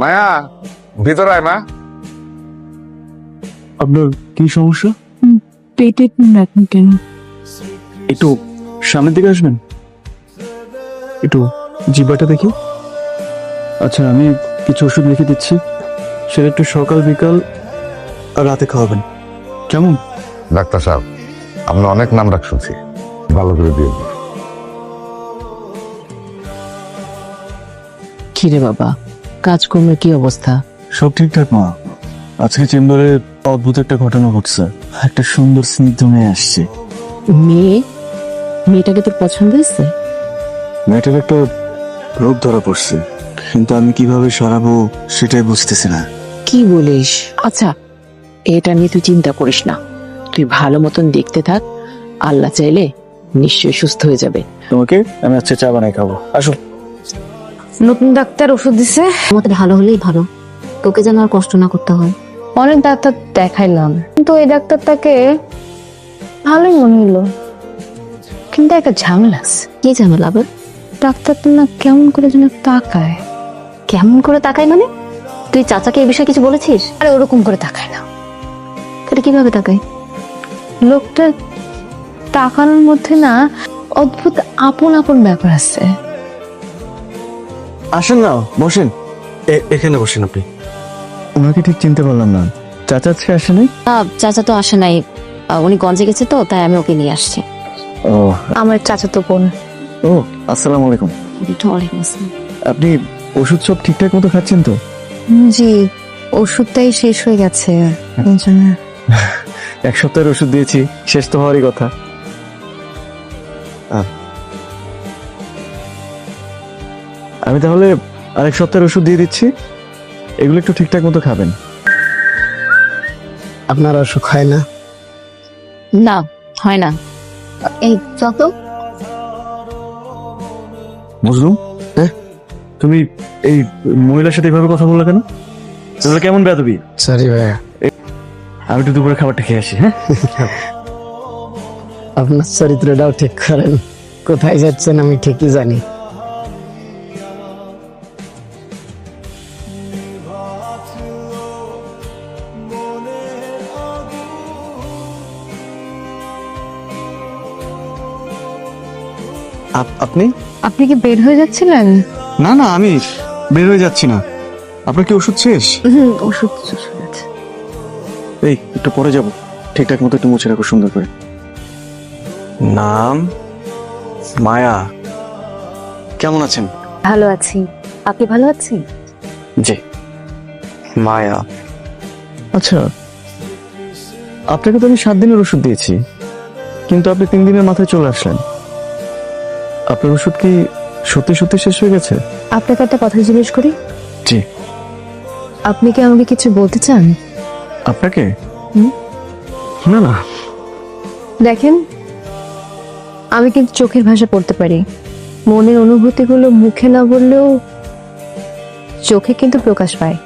মায়া ভিতরে আয় মা। আপনার কি সমস্যা? পেটে রাখুন কেন? একটু সামনের দিকে আসবেন? একটু জিব্বাটা দেখি। আচ্ছা আমি কিছু ওষুধ লিখে দিচ্ছি। সেটা একটু সকাল বিকাল আর রাতে খাওয়াবেন। কেমন? ডাক্তার সাহেব আপনি অনেক নাম ডাক শুনছি। ভালো করে দিয়ে দিন। কিরে বাবা কাজকর্মের কি অবস্থা? সব ঠিকঠাক মা। আজকে চেম্বারে অদ্ভুত একটা ঘটনা ঘটছে। একটা সুন্দর স্নিগ্ধ মেয়ে আসছে। মেয়ে? মেয়েটাকে তোর পছন্দ হয়েছে? মেয়েটার একটা রোগ ধরা পড়ছে। কিন্তু আমি কীভাবে সরাবো সেটাই বুঝতেছি না। কি বলিস? আচ্ছা এটা নিয়ে তুই চিন্তা করিস না। তুই ভালো মতন দেখতে থাক। আল্লাহ চাইলে নিশ্চয়ই সুস্থ হয়ে যাবে। তোমাকে আমি আজকে চা বানাই খাব। আসো। নতুন ডাক্তার ওষুধ দিছে। আমাদের ভালো হলেই ভালো। তোকে যেন আর কষ্ট না করতে হয়। অনেক ডাক্তার দেখাইলাম। কিন্তু ওই ডাক্তারটাকে ভালোই মনে হলো। কিন্তু একটা ঝামেলা আছে। কি ঝামেলা আবার? ডাক্তারটা না কেমন করে যেন তাকায়। কেমন করে তাকাই মানে? তুই চাচাকে এই বিষয়ে কিছু বলেছিস? আরে ওরকম করে তাকায় না। তাহলে কীভাবে তাকাই লোকটা তাকানোর মধ্যে না অদ্ভুত আপন আপন ব্যাপার আছে। আসেন না বসেন। এখানে বসেন আপনি। ওনাকে ঠিক চিনতে পারলাম না। চাচা আজকে আসেনি চাচা তো আসে নাই। উনি গঞ্জে গেছে তো তাই আমি ওকে নিয়ে আসছি। ও। আমার চাচাতো বোন। ও আসসালামু আলাইকুম। ওয়ালাইকুম আসসালাম। আপনি ওষুধ সব ঠিকঠাক মতো খাচ্ছেন তো? জি ওষুধটাই শেষ হয়ে গেছে। এক সপ্তাহের ওষুধ দিয়েছি শেষ তো হওয়ারই কথা। আমি তাহলে আরেক সপ্তাহের ওষুধ দিয়ে দিচ্ছি। এগুলো একটু ঠিকঠাক মতো খাবেন। আপনার অসুখ হয় না? না হয় না। এই যত মজলুম হ্যাঁ? তুমি এই মহিলার সাথে এভাবে কথা বললে কেন? তাহলে কেমন বেদবি সরি ভাইয়া। আমি একটু দুপুরে খাবারটা খেয়ে আসি হ্যাঁ? আপনার চরিত্রটাও ঠিক করেন। কোথায় যাচ্ছেন আমি ঠিকই জানি। আপ- আপনি? আপনি কি বের হয়ে যাচ্ছিলেন? না না আমি বের হয়ে যাচ্ছি না। আপনার কি ওষুধ শেষ? হুম, ওষুধ হয়ে। এই একটু পরে যাব। ঠিকঠাক মতো একটু মুছে রাখো সুন্দর করে। নাম? মায়া? কেমন আছেন? ভালো আছি। আপনি ভালো আছেন? জি। মায়া। আচ্ছা আপনাকে তো আমি সাত দিনের ওষুধ দিয়েছি কিন্তু আপনি তিন দিনের মাথায় চলে আসলেন। আপনার ওষুধ কি সত্যি সত্যি শেষ হয়ে গেছে? আপনাকে একটা কথা জিজ্ঞেস করি। জি। আপনি কি আমাকে কিছু বলতে চান? আপনাকে? না না। দেখেন আমি কিন্তু চোখের ভাষা পড়তে পারি। মনের অনুভূতিগুলো মুখে না বললেও চোখে কিন্তু প্রকাশ পায়।